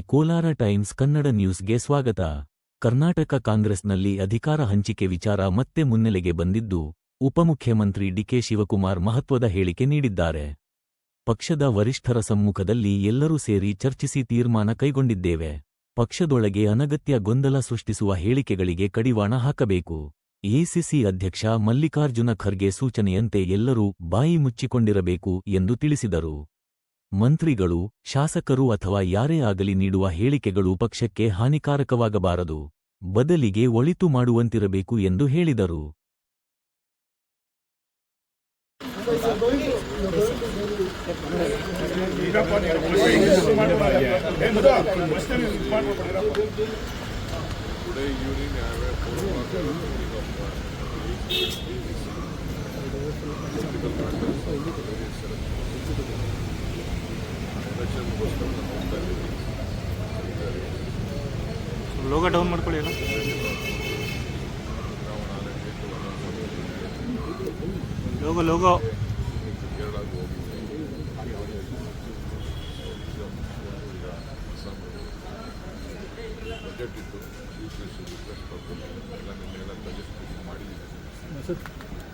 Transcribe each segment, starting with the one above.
Kolar times Kannada ನ್ಯೂಸ್ಗೆ ಸ್ವಾಗತ. ಕರ್ನಾಟಕ ಕಾಂಗ್ರೆಸ್ನಲ್ಲಿ ಅಧಿಕಾರ ಹಂಚಿಕೆ ವಿಚಾರ ಮತ್ತೆ ಮುನ್ನೆಲೆಗೆ ಬಂದಿದ್ದು, ಉಪಮುಖ್ಯಮಂತ್ರಿ ಡಿಕೆ ಶಿವಕುಮಾರ್ ಮಹತ್ವದ ಹೇಳಿಕೆ ನೀಡಿದ್ದಾರೆ. ಪಕ್ಷದ ವರಿಷ್ಠರ ಸಮ್ಮುಖದಲ್ಲಿ ಎಲ್ಲರೂ ಸೇರಿ ಚರ್ಚಿಸಿ ತೀರ್ಮಾನ ಕೈಗೊಂಡಿದ್ದೇವೆ. ಪಕ್ಷದೊಳಗೆ ಅನಗತ್ಯ ಗೊಂದಲ ಸೃಷ್ಟಿಸುವ ಹೇಳಿಕೆಗಳಿಗೆ ಕಡಿವಾಣ ಹಾಕಬೇಕು. ಎಸಿಸಿ ಅಧ್ಯಕ್ಷ ಮಲ್ಲಿಕಾರ್ಜುನ ಖರ್ಗೆ ಸೂಚನೆಯಂತೆ ಎಲ್ಲರೂ ಬಾಯಿ ಮುಚ್ಚಿಕೊಂಡಿರಬೇಕು ಎಂದು ತಿಳಿಸಿದರು. ಮಂತ್ರಿಗಳು ಶಾಸಕರು ಅಥವಾ ಯಾರೇ ಆಗಲಿ ನೀಡುವ ಹೇಳಿಕೆಗಳು ಪಕ್ಷಕ್ಕೆ ಹಾನಿಕಾರಕವಾಗಬಾರದು. ಬದಲಿಗೆ ಒಳಿತು ಮಾಡುವಂತಿರಬೇಕು ಎಂದು ಹೇಳಿದರು. Election ಗೋಸ್ಕರ ನಾನು ಹೋಗ್ತಾ ಇದ್ದೀನಿ. ಲೋಗ ಡೌನ್ ಮಾಡ್ಕೊಳ್ಳಿ ಅಲ್ಲ ಲೋಗ ಲೋಗ ಕೇರಳಕ್ಕೆ ಹೋಗಿದ್ದೆ ಈಗ ಅಸ್ಸಾಂ ಬಜೆಟ್ ಇತ್ತು ರಿಕ್ವೆಸ್ಟ್ ರಿಕ್ವೆಸ್ಟ್ ಕೊಟ್ಟು ಎಲ್ಲ ನಿನ್ನೆಲ್ಲ ಬಜೆಟ್ ಮಾಡಿದ್ದೀನಿ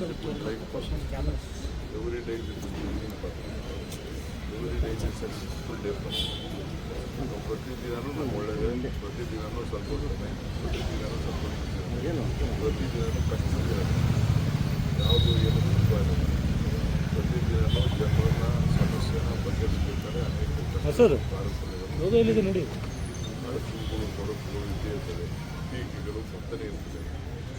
every a good life for every day day is a successful day for ಪ್ರತಿದಿನನೂ ನಮ್ಗೆ ಒಳ್ಳೆಯದೇ ಪ್ರತಿದಿನನೂ ಸಂತೋಷನೇ ಪ್ರತಿದಿನನೂ ಸಂತೋಷ ಪ್ರತಿದಿನನೂ ಕಷ್ಟವಿದೆ ಯಾವುದು ಏನು ಇಲ್ಲ ಪ್ರತಿದಿನನೂ ಜನರನ್ನ ಸಮಸ್ಯೆನ ಬಗೆಹರಿಸ್ಬೇಕಾದ್ರೆ ಅನೇಕ ಎಲ್ಲಿದೆ ನೋಡಿ. ಅಡಚಣೆಗಳು ತೊಡಕುಗಳು ಇದ್ದೇ ಇರ್ತದೆ ಟೀಕೆಗಳು ಬರ್ತಲೇ ಇರ್ತದೆ.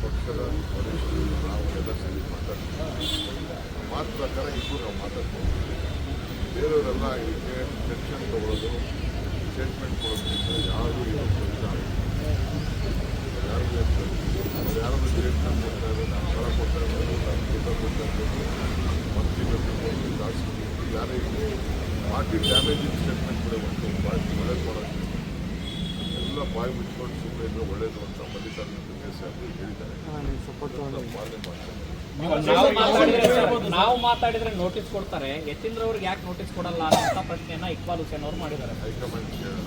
ಪಕ್ಷದ ನಾವು ಎಲ್ಲ ಸೇರಿ ಮಾತಾಡ್ತೀವಿ ಮಾತು ಪ್ರಕಾರ ಇಬ್ಬರು ನಾವು ಮಾತಾಡ್ತೀವಿ ಬೇರೆಯವರೆಲ್ಲ ಇದಕ್ಕೆ ಟೆನ್ಷನ್ ತಗೊಳ್ಳೋದು ಸ್ಟೇಟ್ಮೆಂಟ್ ಕೊಡೋದ್ರಿಂದ ಯಾರು ಇವತ್ತು ಯಾರು ಯಾರು ಕೊಡ್ತಾ ಇದ್ದಾರೆ ನಾನು ಪರ ಕೊಡ್ತಾ ಇರೋದು ನಾನು ದುಡ್ಡು ಕೊಡ್ತಾ ಇರೋದು ಮಂತ್ರಿಗಳು ಶಾಸಕರು ಯಾರೇ ಪಾರ್ಟಿ ಡ್ಯಾಮೇಜಿಂಗ್ ಸ್ಟೇಟ್ಮೆಂಟ್ ಕೂಡ ಒಂದು ಪಾರ್ಟಿ ಒಳ್ಳೇದು ಮಾಡೋದು ಎಲ್ಲ ಬಾಯಿ ಬಿಟ್ಕೊಂಡು ಸುಮ್ಮನೆ ಇದ್ರೆ ಒಳ್ಳೇದು ಅಂತ ಮಲ್ಲಿಕಾರ್ಜುನ ಖರ್ಗೆ ಹೇಳಿದ್ದಾರೆ. ಪಾಲನೆ ಮಾಡ್ತಾರೆ ನಾವು ಮಾತಾಡಿದ್ರೆ ನಾವು ಮಾತಾಡಿದ್ರೆ ನೋಟಿಸ್ ಕೊಡ್ತಾರೆ. ಯತೀಂದ್ರ ಅವ್ರಿಗೆ ಯಾಕೆ ನೋಟಿಸ್ ಕೊಡಲ್ಲ ಅಂತ ಪ್ರಶ್ನೆಯನ್ನ ಇಕ್ಬಾಲ್ ಹುಸೇನ್ ಅವರು ಮಾಡಿದ್ದಾರೆ. ಹೈಕಮಾಂಡ್ ಕೇಳೋಣ